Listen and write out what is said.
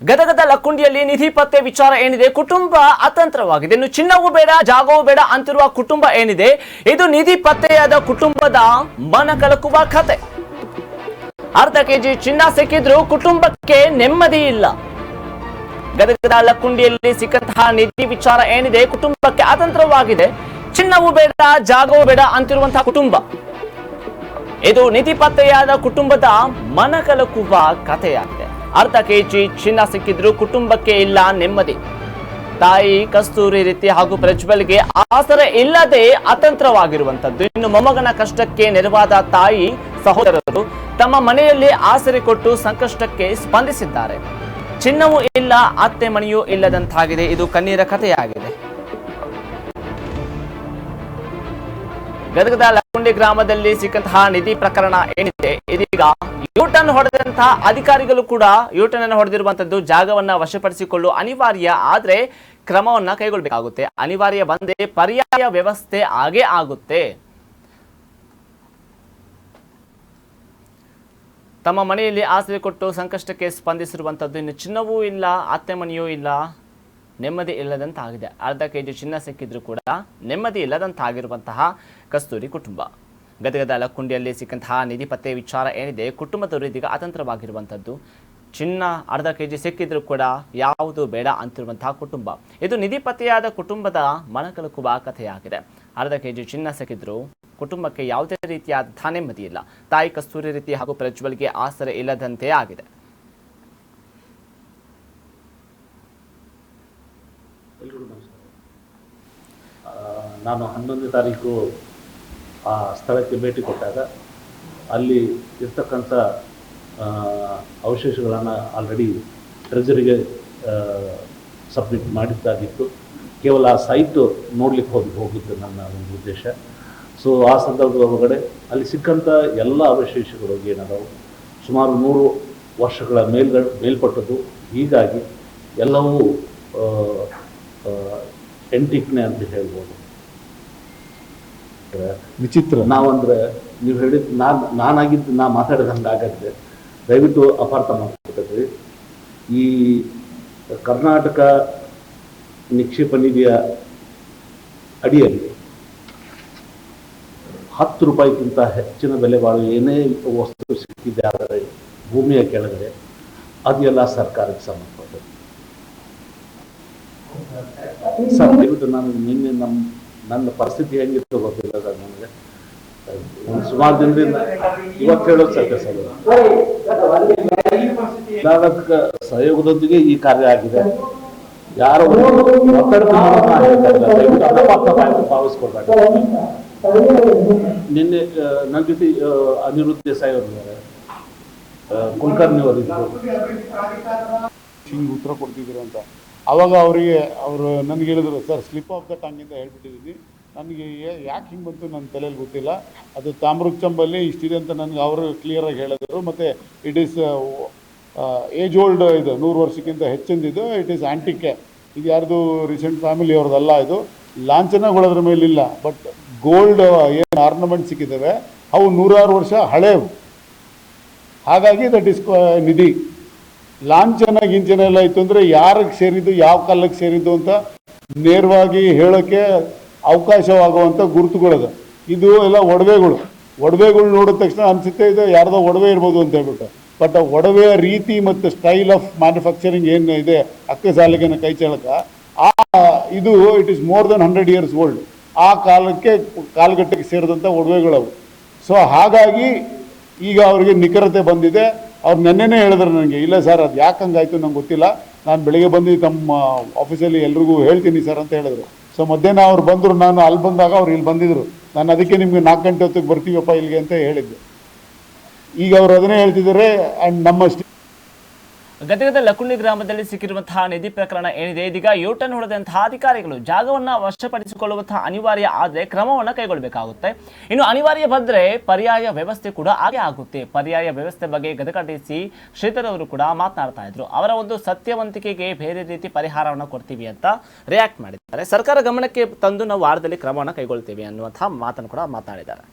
ಗದಗದ ಲಕ್ಕುಂಡಿಯಲ್ಲಿ ನಿಧಿ ಪತ್ತೆ ವಿಚಾರ ಏನಿದೆ? ಕುಟುಂಬ ಅತಂತ್ರವಾಗಿದೆ. ಇನ್ನು ಚಿನ್ನವೂ ಬೇಡ, ಜಾಗವೂ ಬೇಡ ಅಂತಿರುವ ಕುಟುಂಬ ಏನಿದೆ? ಇದು ನಿಧಿ ಪತ್ತೆಯಾದ ಕುಟುಂಬದ ಮನ ಕಲಕುವ ಕತೆ. ಅರ್ಧ ಕೆಜಿ ಚಿನ್ನ ಸಿಕ್ಕಿದ್ರು ಕುಟುಂಬಕ್ಕೆ ನೆಮ್ಮದಿ ಇಲ್ಲ. ಗದಗದ ಲಕ್ಕುಂಡಿಯಲ್ಲಿ ಸಿಕ್ಕಂತಹ ನಿಧಿ ವಿಚಾರ ಏನಿದೆ? ಕುಟುಂಬಕ್ಕೆ ಅತಂತ್ರವಾಗಿದೆ. ಚಿನ್ನವೂ ಬೇಡ, ಜಾಗವೂ ಬೇಡ ಅಂತಿರುವಂತಹ ಕುಟುಂಬ. ಇದು ನಿಧಿ ಪತ್ತೆಯಾದ ಕುಟುಂಬದ ಮನಕಲಕುವ ಕಥೆಯಾಗಿದೆ ಅರ್ಧ ಕೆಜಿ ಚಿನ್ನ ಸಿಕ್ಕಿದ್ರು ಕುಟುಂಬಕ್ಕೆ ಇಲ್ಲ ನೆಮ್ಮದಿ. ತಾಯಿ ಕಸ್ತೂರಿ ರೀತಿ ಹಾಗೂ ಪ್ರಜ್ವಲ್ಗೆ ಆಸರೆ ಇಲ್ಲದೆ ಅತಂತ್ರವಾಗಿರುವಂತದ್ದು ಇನ್ನು ಮೊಮ್ಮಗನ ಕಷ್ಟಕ್ಕೆ ನೆರವಾದ ತಾಯಿ ಸಹೋದರರು ತಮ್ಮ ಮನೆಯಲ್ಲಿ ಆಸರೆ ಕೊಟ್ಟು ಸಂಕಷ್ಟಕ್ಕೆ ಸ್ಪಂದಿಸಿದ್ದಾರೆ. ಚಿನ್ನವೂ ಇಲ್ಲ, ಅತ್ತೆ ಮನೆಯೂ ಇಲ್ಲದಂತಾಗಿದೆ. ಇದು ಕಣ್ಣೀರ ಕಥೆಯಾಗಿದೆ. ಗದಗದ ಲಕ್ಕುಂಡಿ ಗ್ರಾಮದಲ್ಲಿ ಸಿಕ್ಕಂತಹ ನಿಧಿ ಪ್ರಕರಣ ಏನಿದೆ, ಇದೀಗ ಯೂಟರ್ನ್ ಹೊಡೆದಂತಹ ಅಧಿಕಾರಿಗಳು ಕೂಡ ಯೂಟರ್ನ್ ಅನ್ನು ಹೊಡೆದಿರುವಂತದ್ದು ಜಾಗವನ್ನ ವಶಪಡಿಸಿಕೊಳ್ಳಲು ಅನಿವಾರ್ಯ, ಆದ್ರೆ ಕ್ರಮವನ್ನ ಕೈಗೊಳ್ಳಬೇಕಾಗುತ್ತೆ. ಅನಿವಾರ್ಯ ಬಂದೇ ಪರ್ಯಾಯ ವ್ಯವಸ್ಥೆ ಆಗೇ ಆಗುತ್ತೆ. ತಮ್ಮ ಮನೆಯಲ್ಲಿ ಆಸರೆ ಕೊಟ್ಟು ಸಂಕಷ್ಟಕ್ಕೆ ಸ್ಪಂದಿಸಿರುವಂಥದ್ದು ಇನ್ನು ಚಿನ್ನವೂ ಇಲ್ಲ ಅತ್ತೆ ಮನೆಯೂ ಇಲ್ಲ. ನೆಮ್ಮದಿ ಇಲ್ಲದಂತಾಗಿದೆ. ಅರ್ಧ ಕೆ ಜಿ ಚಿನ್ನ ಸಿಕ್ಕಿದ್ರೂ ಕೂಡ ನೆಮ್ಮದಿ ಇಲ್ಲದಂತಾಗಿರುವಂತಹ ಕಸ್ತೂರಿ ಕುಟುಂಬ. ಗದಗದ ಲಕ್ಕುಂಡಿಯಲ್ಲಿ ಸಿಕ್ಕಂತಹ ನಿಧಿ ಪತ್ತೆ ವಿಚಾರ ಏನಿದೆ? ಕುಟುಂಬದ ಇದೀಗ ಅತಂತ್ರವಾಗಿರುವಂಥದ್ದು. ಚಿನ್ನ ಅರ್ಧ ಕೆ ಜಿ ಸಿಕ್ಕಿದ್ರೂ ಕೂಡ ಯಾವುದು ಬೇಡ ಅಂತಿರುವಂತಹ ಕುಟುಂಬ. ಇದು ನಿಧಿ ಪತ್ತೆಯಾದ ಕುಟುಂಬದ ಮನಕಲುಕುವ ಕಥೆಯಾಗಿದೆ. ಅರ್ಧ ಕೆ ಜಿ ಚಿನ್ನ ಸಿಕ್ಕಿದ್ರು ಕುಟುಂಬಕ್ಕೆ ಯಾವುದೇ ರೀತಿಯಾದಂತಹ ನೆಮ್ಮದಿ ಇಲ್ಲ. ತಾಯಿ ಕಸ್ತೂರಿ ರೀತಿ ಹಾಗೂ ಪ್ರಜ್ವಲ್ಗೆ ಆಸರೆ ಇಲ್ಲದಂತೆ ಆಗಿದೆ. ಎಲ್ರಿಗೂ ನಮಸ್ಕಾರ. ನಾನು ಹನ್ನೊಂದನೇ ತಾರೀಕು ಆ ಸ್ಥಳಕ್ಕೆ ಭೇಟಿ ಕೊಟ್ಟಾಗ ಅಲ್ಲಿ ಇರ್ತಕ್ಕಂಥ ಅವಶೇಷಗಳನ್ನು ಆಲ್ರೆಡಿ ಟ್ರೆಜರಿಗೆ ಸಬ್ಮಿಟ್ ಮಾಡಿದ್ದಾಗಿತ್ತು. ಕೇವಲ ಆ ಸೈಟು ನೋಡಲಿಕ್ಕೆ ಹೋಗಿ, ಹೋಗಿದ್ದು ನನ್ನ ಒಂದು ಉದ್ದೇಶ. ಸೊ ಆ ಸಂದರ್ಭದ ಒಳಗಡೆ ಅಲ್ಲಿ ಸಿಕ್ಕಂಥ ಎಲ್ಲ ಅವಶೇಷಗಳು ಏನದಾವು, ಸುಮಾರು ನೂರು ವರ್ಷಗಳ ಮೇಲ್ಗಳ ಮೇಲ್ಪಟ್ಟದ್ದು. ಹೀಗಾಗಿ ಎಲ್ಲವೂ ಎಂಟಿಕ್ನೆ ಅಂತ ಹೇಳ್ಬೋದು. ವಿಚಿತ್ರ. ನಾವಂದ್ರೆ ನೀವು ಹೇಳಿದ ನಾನು ನಾನಾಗಿದ್ದು ನಾ ಮಾತಾಡಿದಂಗೆ ಆಗತ್ತೆ ದಯವಿಟ್ಟು ಅಪಾರ್ಥ ಮಾಡ್ಕೊಬೇಡ್ರಿ ಈ ಕರ್ನಾಟಕ ನಿಕ್ಷೇಪ ನಿಧಿಯ ಅಡಿಯಲ್ಲಿ ಹತ್ತು ರೂಪಾಯಿಗಿಂತ ಹೆಚ್ಚಿನ ಬೆಲೆ ಬಾಳು ಏನೇ ವಸ್ತು ಸಿಕ್ಕಿದೆ ಆದರೆ ಭೂಮಿಯ ಕೆಳಗಡೆ ಅದೆಲ್ಲ ಸರ್ಕಾರಕ್ಕೆ ಸಂಬಂಧಪಟ್ಟದ್ದು. ಸರ್ ದಯವಿಟ್ಟು ನಾನು ನಿನ್ನೆ ನಮ್ಮ ನನ್ನ ಪರಿಸ್ಥಿತಿ ಹೆಂಗಿತ್ತು ಗೊತ್ತಿಲ್ಲ ಸರ್ ನನಗೆ. ಸುಮಾರು ದಿನದಿಂದ ಇವತ್ತು ಹೇಳೋದು ಸತ್ಯ ಸರ್ ಅದಕ್ಕೆ ಸಹಯೋಗದೊಂದಿಗೆ ಈ ಕಾರ್ಯ ಆಗಿದೆ. ಯಾರೋ ಭಾವಿಸ್ಕೊಳ್ಬೇಕು. ನಿನ್ನೆ ನನ್ನ ಜೊತೆ ಅನಿರುದ್ಧ ದೇಸಾಯಿ ಅವರು ಇದ್ದಾರೆ. ಕುಲಕರ್ಣಿ ಅವರು ಇದ್ರು ಹಿಂಗೆ ಉತ್ತರ ಕೊಡ್ತಿದ್ರು ಅಂತ. ಅವಾಗ ಅವರಿಗೆ, ಅವರು ನನಗೆ ಹೇಳಿದರು, ಸರ್ ಸ್ಲಿಪ್ ಆಫ್ ದ ಟಂಗಿಂದ ಹೇಳ್ಬಿಟ್ಟಿದ್ದೀನಿ ನನಗೆ ಯಾಕೆ ಹಿಂಗೆ ಬಂತು ನನ್ನ ತಲೆಯಲ್ಲಿ ಗೊತ್ತಿಲ್ಲ. ಅದು ತಾಮ್ರಕ್ ಚಂಬಲ್ಲಿ ಇಷ್ಟಿದೆ ಅಂತ ನನಗೆ ಅವರು ಕ್ಲಿಯರಾಗಿ ಹೇಳಿದರು. ಮತ್ತು ಇಟ್ ಈಸ್ ಏಜ್ ಓಲ್ಡ್ ಇದು, ನೂರು ವರ್ಷಕ್ಕಿಂತ ಹೆಚ್ಚಿಂದಿದ್ದು ಇಟ್ ಈಸ್ ಆ್ಯಂಟಿಕೆ ಇದು ಯಾರ್ದು ರೀಸೆಂಟ್ ಫ್ಯಾಮಿಲಿ ಅವ್ರದ್ದಲ್ಲ ಇದು. ಲಾಂಛನಗಳದ್ರ ಮೇಲಿಲ್ಲ. ಬಟ್ ಗೋಲ್ಡ್ ಏನು ಆರ್ನಮೆಂಟ್ ಸಿಕ್ಕಿದ್ದಾವೆ ಅವು ನೂರಾರು ವರ್ಷ ಹಳೇವು. ಹಾಗಾಗಿ ದಟ್ ಇಸ್ ನಿಧಿ. ಲಾಂಛನ ಗಿಂಚನ ಎಲ್ಲ ಇತ್ತು ಅಂದರೆ ಯಾರಿಗೆ ಸೇರಿದ್ದು, ಯಾವ ಕಾಲಕ್ಕೆ ಸೇರಿದ್ದು ಅಂತ ನೇರವಾಗಿ ಹೇಳೋಕ್ಕೆ ಅವಕಾಶವಾಗುವಂಥ ಗುರುತುಗಳದು. ಇದು ಎಲ್ಲ ಒಡವೆಗಳು. ಒಡವೆಗಳು ನೋಡಿದ ತಕ್ಷಣ ಅನಿಸುತ್ತೆ ಇದು ಯಾರ್ದೋ ಒಡವೆ ಇರ್ಬೋದು ಅಂತ ಹೇಳ್ಬಿಟ್ಟು. ಬಟ್ ಆ ಒಡವೆಯ ರೀತಿ ಮತ್ತು ಸ್ಟೈಲ್ ಆಫ್ ಮ್ಯಾನುಫ್ಯಾಕ್ಚರಿಂಗ್ ಏನು ಇದೆ, ಅಕ್ಕ ಸಾಲಿಗೆನ ಕೈ ಚಳಕ, ಆ ಇದು it is more than hundred years old ಆ ಕಾಲಕ್ಕೆ ಕಾಲಘಟ್ಟಕ್ಕೆ ಸೇರಿದಂಥ ಒಡವೆಗಳವು. ಸೊ ಹಾಗಾಗಿ ಈಗ ಅವರಿಗೆ ನಿಖರತೆ ಬಂದಿದೆ. ಅವ್ರು ನೆನ್ನೆನೇ ಹೇಳಿದ್ರು ನನಗೆ, ಇಲ್ಲ ಸರ್, ಅದು ಯಾಕೆ ಹಂಗಾಯ್ತು ನಂಗೆ ಗೊತ್ತಿಲ್ಲ. ನಾನು ಬೆಳಿಗ್ಗೆ ಬಂದು ತಮ್ಮ ಆಫೀಸಲ್ಲಿ ಎಲ್ರಿಗೂ ಹೇಳ್ತೀನಿ ಸರ್ ಅಂತ ಹೇಳಿದ್ರು. ಸೊ ಮಧ್ಯಾಹ್ನ ಅವ್ರು ಬಂದರು, ನಾನು ಅಲ್ಲಿ ಬಂದಾಗ ಅವ್ರು ಇಲ್ಲಿ ಬಂದಿದ್ರು. ನಾನು ಅದಕ್ಕೆ ನಿಮಗೆ ನಾಲ್ಕು ಗಂಟೆ ಹೊತ್ತಿಗೆ ಬರ್ತೀವಪ್ಪ ಇಲ್ಲಿಗೆ ಅಂತ ಹೇಳಿದ್ದೆ. ಈಗ ಅವ್ರು ಅದನ್ನೇ ಹೇಳ್ತಿದ್ದಾರೆ ಆ್ಯಂಡ್ ನಮ್ಮ ಗದಗದ ಲಕುಂಡಿ ಗ್ರಾಮದಲ್ಲಿ ಸಿಕ್ಕಿರುವಂತಹ ನಿಧಿ ಪ್ರಕರಣ ಏನಿದೆ? ಇದೀಗ ಯೂಟರ್ನ್ ಹೊಡೆದಂತಹ ಅಧಿಕಾರಿಗಳು ಜಾಗವನ್ನ ವಶಪಡಿಸಿಕೊಳ್ಳುವಂತಹ ಅನಿವಾರ್ಯ ಆದರೆ ಕ್ರಮವನ್ನು ಕೈಗೊಳ್ಳಬೇಕಾಗುತ್ತೆ. ಇನ್ನು ಅನಿವಾರ್ಯ ಬಂದ್ರೆ ಪರ್ಯಾಯ ವ್ಯವಸ್ಥೆ ಕೂಡ ಹಾಗೆ ಆಗುತ್ತೆ. ಪರ್ಯಾಯ ವ್ಯವಸ್ಥೆ ಬಗ್ಗೆ ಗದಗ ಡಿಸಿ ಶ್ರೀಧರ್ ಅವರು ಕೂಡ ಮಾತನಾಡ್ತಾ ಇದ್ರು. ಅವರ ಒಂದು ಸತ್ಯವಂತಿಕೆಗೆ ಬೇರೆ ರೀತಿ ಪರಿಹಾರವನ್ನು ಕೊಡ್ತೀವಿ ಅಂತ ರಿಯಾಕ್ಟ್ ಮಾಡಿದ್ದಾರೆ. ಸರ್ಕಾರ ಗಮನಕ್ಕೆ ತಂದು ನಾವು ವಾರದಲ್ಲಿ ಕ್ರಮವನ್ನು ಕೈಗೊಳ್ತೀವಿ ಅನ್ನುವಂತಹ ಮಾತನ್ನು ಕೂಡ ಮಾತನಾಡಿದ್ದಾರೆ